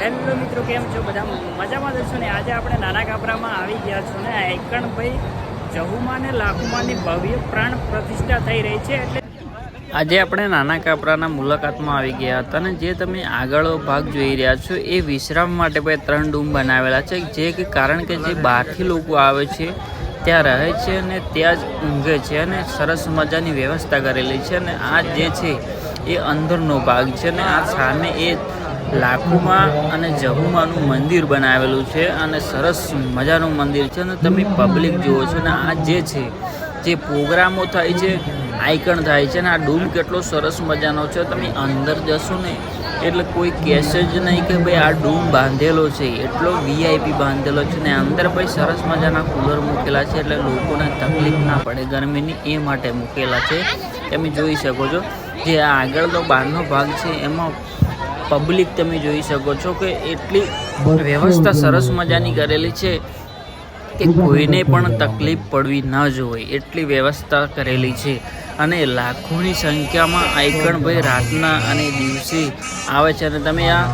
Hello મિત્રો, કેમ છો? બધા મજામાં જ છો ને? આજે આપણે નાના કાપરામાં આવી ગયા છો ને? એકણભાઈ જહુમાં ને લાખુમાની ભવ્ય પ્રાણ પ્રતિષ્ઠા થઈ રહી છે એટલે આજે આપણે નાના કાપરાના મુલાકાતમાં આવી ગયા હતા અને જે તમે આગળનો ભાગ જોઈ રહ્યા છો, એ વિશ્રામ માટે ભાઈ ત્રણ ડૂમ બનાવેલા છે. જે કે કારણ કે જે બહારથી લોકો આવે છે, ત્યાં રહે છે અને ત્યાં જ ઊંઘે છે અને સરસ મજાની વ્યવસ્થા કરેલી છે અને આ જે છે, એ અંદરનો ભાગ છે ને, આ સામે એ લાખોમાં અને જહુમાનું મંદિર બનાવેલું છે અને સરસ મજાનું મંદિર છે અને તમે પબ્લિક જુઓ છો ને આ જે છે, જે પ્રોગ્રામો થાય છે આઈકણ થાય છે ને આ ડૂમ કેટલો સરસ મજાનો છે. તમે અંદર જશો ને એટલે કોઈ કહેશે જ નહીં કે ભાઈ આ ડૂમ બાંધેલો છે, એટલો વીઆઈપી બાંધેલો છે ને અંદર ભાઈ સરસ મજાના કુલર મૂકેલા છે એટલે લોકોને તકલીફ ના પડે, ગરમીની એ માટે મૂકેલા છે. તમે જોઈ શકો છો, જે આગળનો બહારનો ભાગ છે, એમાં પબ્લિક તમે જોઈ શકો છો કે એટલી વ્યવસ્થા સરસ મજાની કરેલી છે કે કોઈને પણ તકલીફ પડવી ન જોઈએ. એટલી વ્યવસ્થા કરેલી છે. અને લાખોની સંખ્યામાં આઈકણભાઈ રાતના અને દિવસે આવે છે. અને તમે આ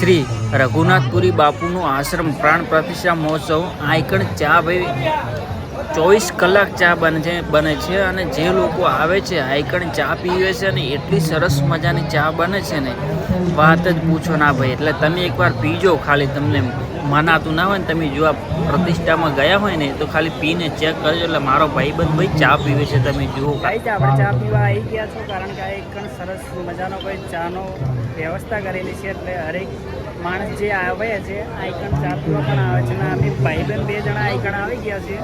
શ્રી રઘુનાથપુરી બાપુનો આશ્રમ પ્રાણ પ્રતિષ્ઠા મહોત્સવ આઈકણ ચા ભાઈ ચોવીસ કલાક ચા બને છે બને છે અને જે લોકો આવે છે આઈકણ ચા પીવે છે અને એટલી સરસ મજાની ચા બને છે ને, વાત જ પૂછો ના ભાઈ. એટલે તમે એકવાર પીજો ખાલી, તમને મનાતું ના હોય ને, તમે જો આ પ્રતિષ્ઠામાં ગયા હોય ને, તો ખાલી પીને ચેક કરજો. એટલે મારો ભાઈબંધ ભાઈ ચા પીવે છે, તમે જુઓ. ભાઈ આપણે ચા પીવા આવી ગયા છો, કારણ કે આ એક સરસ મજાનો કોઈ ચાનો વ્યવસ્થા કરેલી છે, એટલે હરેક માણસ જે આવે છે આઈકન ચા પણ આવે છે ને અમે ભાઈબંધ બે જણા આઈકન આવી ગયા છે.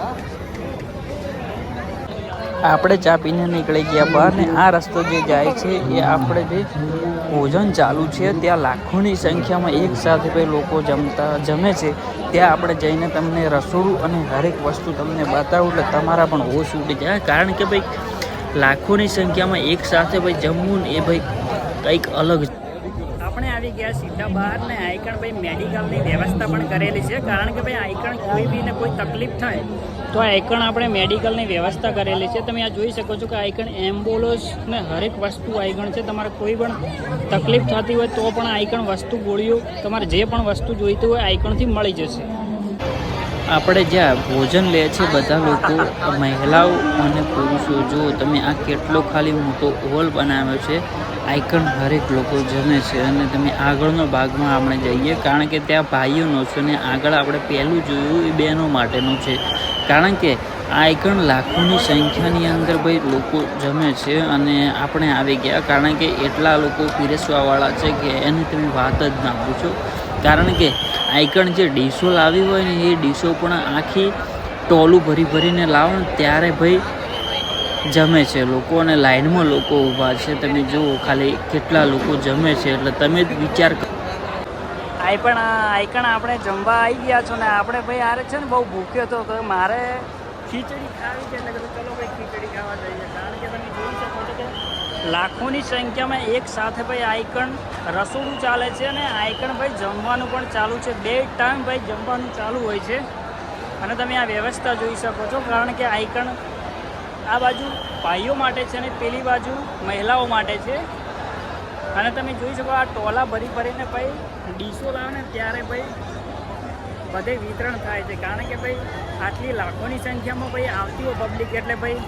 આપણે ચા પીને નીકળી ગયા બહાર ને આ રસ્તો જે જાય છે, એ આપણે જે ભોજન ચાલુ છે, ત્યાં લાખોની સંખ્યામાં એક સાથે ભાઈ લોકો જમતા, જમે છે. ત્યાં આપણે જઈને તમને રસોડું અને હરેક વસ્તુ તમને બતાવું, એટલે તમારા પણ હોશ ઉડી જાય. કારણ કે ભાઈ, લાખોની સંખ્યામાં એક સાથે ભાઈ જમવું ને એ ભાઈ કંઈક અલગ આપણે આવી ગયા સીધા બહાર ને આઈકણ ભાઈ મેડિકલની વ્યવસ્થા પણ કરેલી છે. કારણ કે ભાઈ આઈકણ કોઈ બીને કોઈ તકલીફ થાય, તો આઈકણ આપણે મેડિકલની વ્યવસ્થા કરેલી છે. તમે આ જોઈ શકો છો કે આઈકણ એમ્બ્યુલન્સ ને હરેક વસ્તુ આઈકણ છે. તમારે કોઈ પણ તકલીફ થતી હોય તો પણ આઈકણ વસ્તુ ગોળીઓ, તમારે જે પણ વસ્તુ જોઈતી હોય આઈકણથી મળી જશે. આપણે જ્યાં ભોજન લે છે બધા લોકો, મહિલાઓ અને પુરુષો, જો તમે આ કેટલો ખાલી મોટો હોલ બનાવ્યો છે આઈકન હરેક લોકો જમે છે અને તમે આગળનો ભાગમાં આપણે જઈએ, કારણ કે ત્યાં ભાઈઓનો છે ને આગળ આપણે પહેલું જોયું એ બહેનો માટેનું છે. કારણ કે આ આઈકણ લાખોની સંખ્યાની અંદર ભાઈ લોકો જમે છે અને આપણે આવી ગયા, કારણ કે એટલા લોકો પીરસવાવાળા છે કે એની તમે વાત જ ના પૂછો. કારણ કે આઈકણ જે ડીશો લાવી હોય ને એ ડીશો પણ આખી ટોલું ભરી ભરીને લાવો ને ત્યારે ભાઈ જમે છે. લોકો અને લાઈનમાં લોકો ઊભા છે. તમે જુઓ, ખાલી કેટલા લોકો જમે છે. એટલે તમે જ વિચાર કરો. આઈ પણ આઈકણ આપણે જમવા આવી ગયા છો ને આપણે ભાઈ આરે છે ને બહુ ભૂખ્યો હતો તો મારે ખીચડી ખાવી છે. એટલે ચલો ભાઈ ખીચડી ખાવા જઈએ. કારણ કે તમે જોઈ શકો છો કે લાખોની સંખ્યામાં એક સાથે ભાઈ આઈકણ રસોડું ચાલે છે અને આઈકણ ભાઈ જમવાનું પણ ચાલુ છે. બે ટાઈમ ભાઈ જમવાનું ચાલુ હોય છે. અને તમે આ વ્યવસ્થા જોઈ શકો છો. કારણ કે આઈકણ આ બાજુ ભાઈઓ માટે છે અને પેલી બાજુ મહિલાઓ માટે છે. અને તમે જોઈ શકો આ ટોલા ભરી ભરીને ભાઈ ડીશો લાવે ને ત્યારે ભાઈ બધે વિતરણ થાય છે. કારણ કે ભાઈ આટલી લાખોની સંખ્યામાં ભાઈ આવતી હોય પબ્લિક એટલે ભાઈ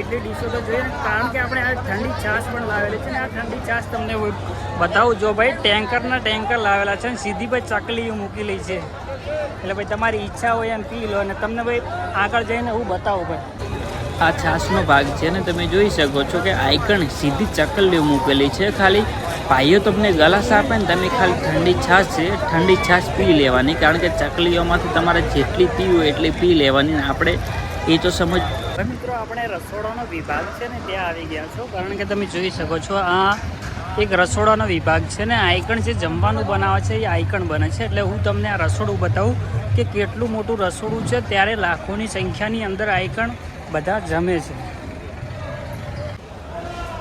એટલી ડીશો તો જોઈએ કારણ કે આપણે આ ઠંડી છાશ પણ લાવેલી છે ને. આ ઠંડી છાશ તમને બતાવું, જો ભાઈ ટેન્કરના ટેન્કર લાવેલા છે ને, સીધી ભાઈ ચકલીઓ મૂકેલી છે. એટલે ભાઈ તમારી ઈચ્છા હોય એમ પી લો અને તમને ભાઈ આગળ જઈને હું બતાવું ભાઈ. આ છાશનો ભાગ છે ને તમે જોઈ શકો છો કે આઈકણ સીધી ચકલીઓ મૂકેલી છે. ખાલી ભાઈઓ તમને ગલાસ આપે ને તમે ખાલી ઠંડી છાશ છે, ઠંડી છાશ પી લેવાની કારણ કે ચકલીઓમાંથી તમારે જેટલી પીવું એટલી પી લેવાની આપણે એ તો સમજ મિત્રો, આપણે રસોડાનો વિભાગ છે ને ત્યાં આવી ગયા છો. કારણ કે તમે જોઈ શકો છો, આ એક રસોડાનો વિભાગ છે ને. આઈકણ જે જમવાનું બનાવે છે, એ આઈકણ બને છે. એટલે હું તમને આ રસોડું બતાવું કે કેટલું મોટું રસોડું છે. ત્યારે લાખોની સંખ્યાની અંદર આઈકણ બધા જમે છે.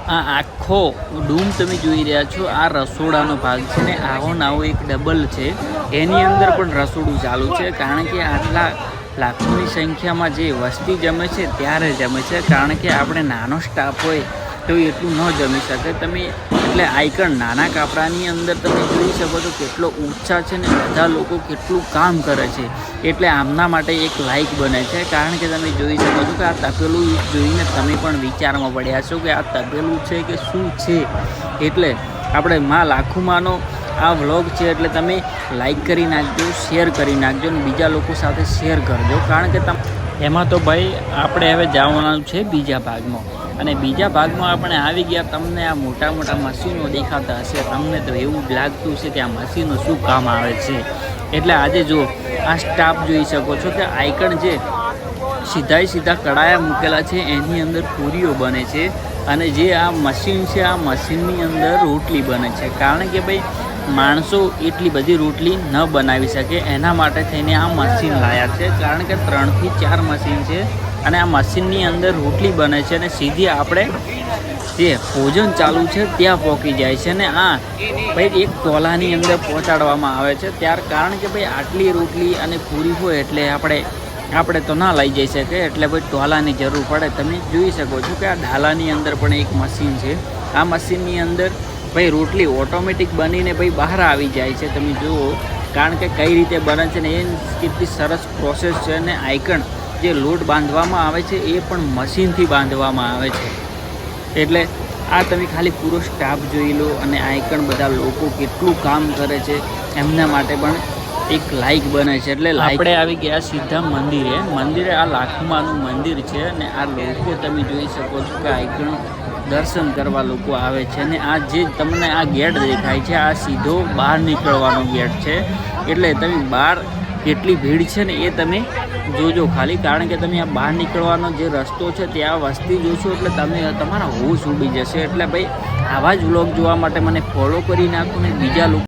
આ આખો ડૂમ તમે જોઈ રહ્યા છો, આ રસોડાનો ભાગ છે ને આવો નાવો એક ડબલ છે. એની અંદર પણ રસોડું ચાલુ છે, કારણ કે આટલા લાખોની સંખ્યામાં જે વસ્તી જમે છે ત્યારે જમે છે, કારણ કે આપણે નાનો સ્ટાફ હોય તો એટલું ન જમી શકે તમે એટલે આઈકણ નાના કાપડાની અંદર તમે જોઈ શકો છો કેટલો ઉત્સાહ છે ને બધા લોકો કેટલું કામ કરે છે. એટલે આમના માટે એક લાઇક બને છે. કારણ કે તમે જોઈ શકો છો કે આ તપેલું જોઈને તમે પણ વિચારમાં પડ્યા છો કે આ તપેલું છે કે શું છે? એટલે આપણે માં લાખુમાનો આ વ્લોગ છે એટલે તમે લાઈક કરી નાખજો શેર કરી નાખજો અને બીજા લોકો સાથે શેર કરજો. કારણ કે એમાં તો ભાઈ આપણે હવે જવાનું છે બીજા ભાગમાં. અને બીજા ભાગમાં આપણે આવી ગયા, તમને આ મોટા મોટા મશીનો દેખાતા હશે. તમને તો એવું લાગતું છે કે આ મશીનો શું કામ આવે છે. એટલે આજે જો આ સ્ટાફ જોઈ શકો છો કે આઈકણ જે સીધા સીધા કડાયા મૂકેલા છે, એની અંદર પૂરીઓ બને છે અને જે આ મશીન છે, આ મશીનની અંદર રોટલી બને છે. કારણ કે ભાઈ, માણસો એટલી બધી રોટલી ન બનાવી શકે, એના માટે થઈને આ મશીન લાયા છે. કારણ કે ત્રણથી ચાર મશીન છે. અને આ મશીનની અંદર રોટલી બને છે અને સીધી આપણે જે ભોજન ચાલુ છે ત્યાં પહોંચી જાય છે અને આ ભાઈ એક ટોલાની અંદર પહોંચાડવામાં આવે છે. ત્યાર કારણ કે ભાઈ આટલી રોટલી અને પૂરી હોય એટલે આપણે આપણે તો ના લઈ જઈ શકીએ, એટલે ભાઈ ટોલાની જરૂર પડે. તમે જોઈ શકો છો કે આ ઢાલાની અંદર પણ એક મશીન છે. આ મશીનની અંદર ભાઈ રોટલી ઓટોમેટિક બનીને ભાઈ બહાર આવી જાય છે. તમે જુઓ, કારણ કે કઈ રીતે બને છે ને એ કેટલી સરસ પ્રોસેસ છે અને આઈકણ જે લોટ બાંધવામાં આવે છે, એ પણ મશીનથી બાંધવામાં આવે છે. એટલે આ તમે ખાલી પૂરો સ્ટાફ જોઈ લો અને આઈકણ બધા લોકો કેટલું કામ કરે છે, એમના માટે પણ એક લાઈક બને છે. એટલે આપણે આવી ગયા સીધા મંદિરે. મંદિરે આ લાખમાનું મંદિર છે અને આ લોકો તમે જોઈ શકો છો કે આઈકણ દર્શન કરવા લોકો આવે છે અને આ જે તમને આ ગેટ દેખાય છે, આ સીધો બહાર નીકળવાનો ગેટ છે. એટલે તમે બહાર કેટલી ભીડ છે ને એ તમે જોજો ખાલી. કારણ કે તમે આ બહાર નીકળવાનો જે રસ્તો છે ત્યાં વસ્તી જોશો એટલે તમે તમારા હોશ ઉડી જશે. એટલે ભાઈ આવા જ વ્લોગ જોવા માટે મને ફોલો કરી નાખો ને બીજા લોકો